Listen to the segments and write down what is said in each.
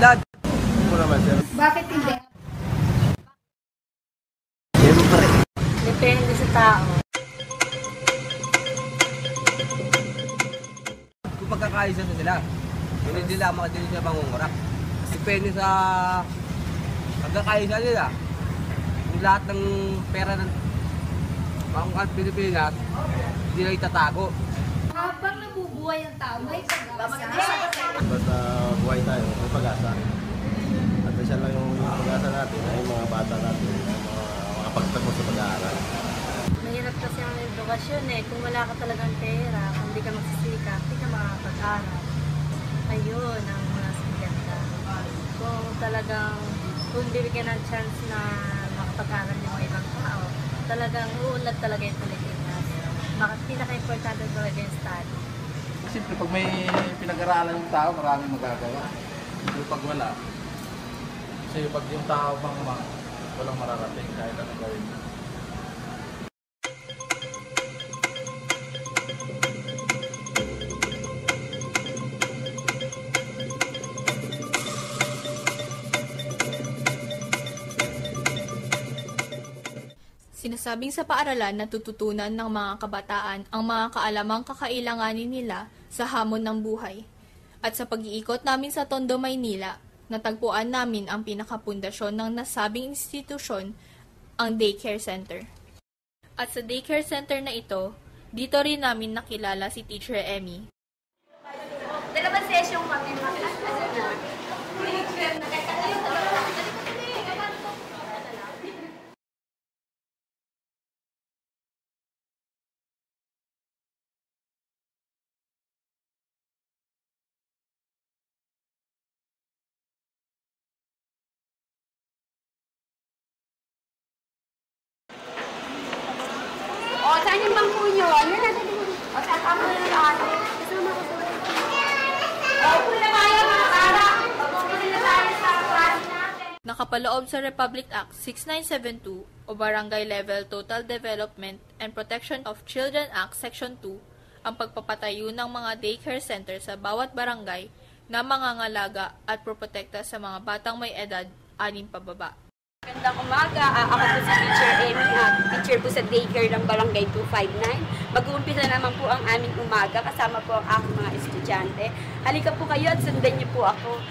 realidad. Mo naman, sir. Bakit hindi? Siyempre. Depende sa tao. Kung pagkakaisa na sila, hindi nila mga din sila mangungurap. Depende sa pagkakaisa nila. Yung lahat ng pera ng mga Pilipinas, hindi na itatago. Habang nabubuhay ang tao, may pag-asa. Basta buhay tayo, may pag-asa. At siya lang yung pag-asa natin, ay mga bata natin, ay mga sa pag-aaral. Mahirap kasi ang edukasyon eh. Kung wala ka talagang pera, kung hindi ka magsisikap, hindi ka makakapag-aral. Ayun ang mga siganda. Kung talagang, kung bibigyan ng chance na makapag-aral yung mga ibang tao, talagang uunlad talaga yung Pilipinas. Pinaka-importante talaga yung study. Siyempre, pag may pinag-aralan yung tao, maraming magagawa. Pero pag wala, kasi pag yung tao bang ma, walang mararating kahit anong gawin. mo. Sinasabing sa paaralan natututunan ng mga kabataan ang mga kaalamang kakailanganin nila sa hamon ng buhay. At sa pag-iikot namin sa Tondo, Maynila, natagpuan namin ang pinakapundasyon ng nasabing institusyon, ang daycare center. At sa daycare center na ito, dito rin namin nakilala si Teacher Emmy. Dalawang session kami. O, saan yung bangko nyo? Ano na? O, saan ako na lahat? Kasama ko sa O, kung na tayo. Nakapaloob sa Republic Act 6972 o Barangay Level Total Development and Protection of Children Act Section 2 ang pagpapatayo ng mga daycare center sa bawat barangay na mangangalaga at proprotekta sa mga batang may edad anim pababa. Magandang umaga. Ah, ako po si Teacher Amy, ah, teacher po sa daycare ng Barangay 259. Mag-uumpisa naman po ang aming umaga kasama po ang aking mga estudyante. Halika po kayo at sundan niyo po ako.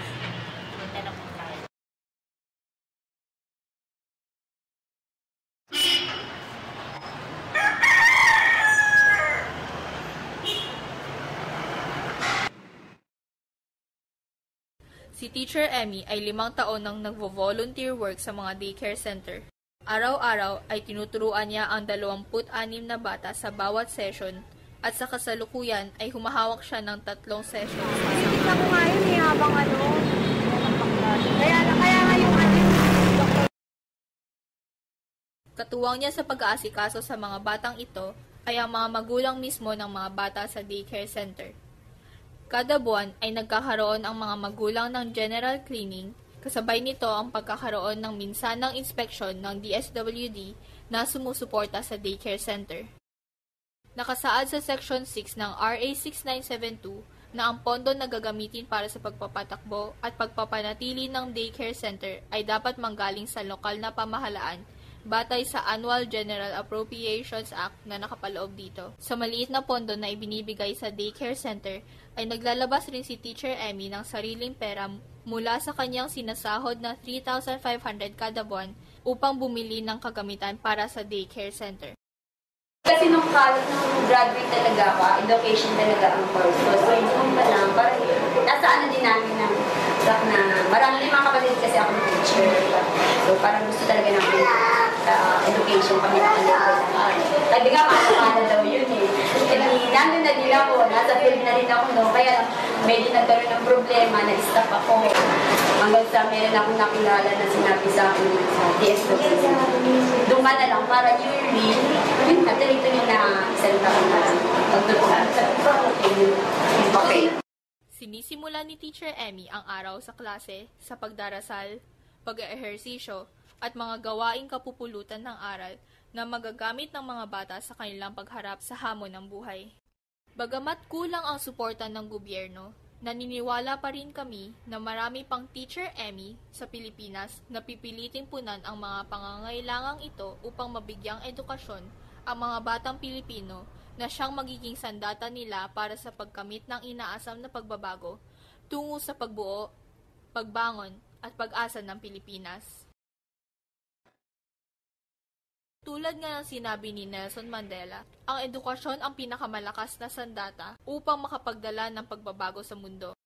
Si Teacher Emmy ay limang taon nang nagvo-volunteer work sa mga daycare center. Araw-araw ay tinuturuan niya ang 26 na bata sa bawat session at sa kasalukuyan ay humahawak siya ng tatlong session. Kita ko nga yun eh, habang ano. Kaya na, kaya nga yung ano. Katuwang niya sa pag-aasikaso sa mga batang ito ay ang mga magulang mismo ng mga bata sa daycare center. Kada buwan ay nagkakaroon ang mga magulang ng general cleaning, kasabay nito ang pagkakaroon ng minsanang inspeksyon ng DSWD na sumusuporta sa daycare center. Nakasaad sa Section 6 ng RA 6972 na ang pondo na gagamitin para sa pagpapatakbo at pagpapanatili ng daycare center ay dapat manggaling sa lokal na pamahalaan batay sa Annual General Appropriations Act na nakapaloob dito. Sa maliit na pondo na ibinibigay sa daycare center, ay naglalabas rin si Teacher Emmy ng sariling pera mula sa kanyang sinasahod na 3,500 kada buwan upang bumili ng kagamitan para sa daycare center. Kasi nung college, nung graduate talaga ako, education talaga ang course ko. So, yung pa lang, parang nasa ano din namin na, sa, na marami limang kapatid kasi ako ng teacher. So, parang gusto talaga namin sa education kami na level na. Sabi nga, mahal daw yun eh. Di, nandun na din ako, nasa field na rin ako no. Kaya medyo nagkaroon ng problema, na-stop ako. Hanggang sa meron akong nakilala na sinabi sa akin sa DSWD. Doon ka na lang para yearly, yun na, tuloy-tuloy na isang taon na pagtutulungan. Okay. Sinisimula ni Teacher Emmy ang araw sa klase sa pagdarasal, pag-ehersisyo, at mga gawaing kapupulutan ng aral na magagamit ng mga bata sa kanilang pagharap sa hamon ng buhay. Bagamat kulang ang suporta ng gobyerno, naniniwala pa rin kami na marami pang Teacher Emmy sa Pilipinas na pipiliting punan ang mga pangangailangang ito upang mabigyang edukasyon ang mga batang Pilipino na siyang magiging sandata nila para sa pagkamit ng inaasam na pagbabago tungo sa pagbuo, pagbangon at pag-asa ng Pilipinas. Tulad nga ng sinabi ni Nelson Mandela, ang edukasyon ang pinakamalakas na sandata upang makapagdala ng pagbabago sa mundo.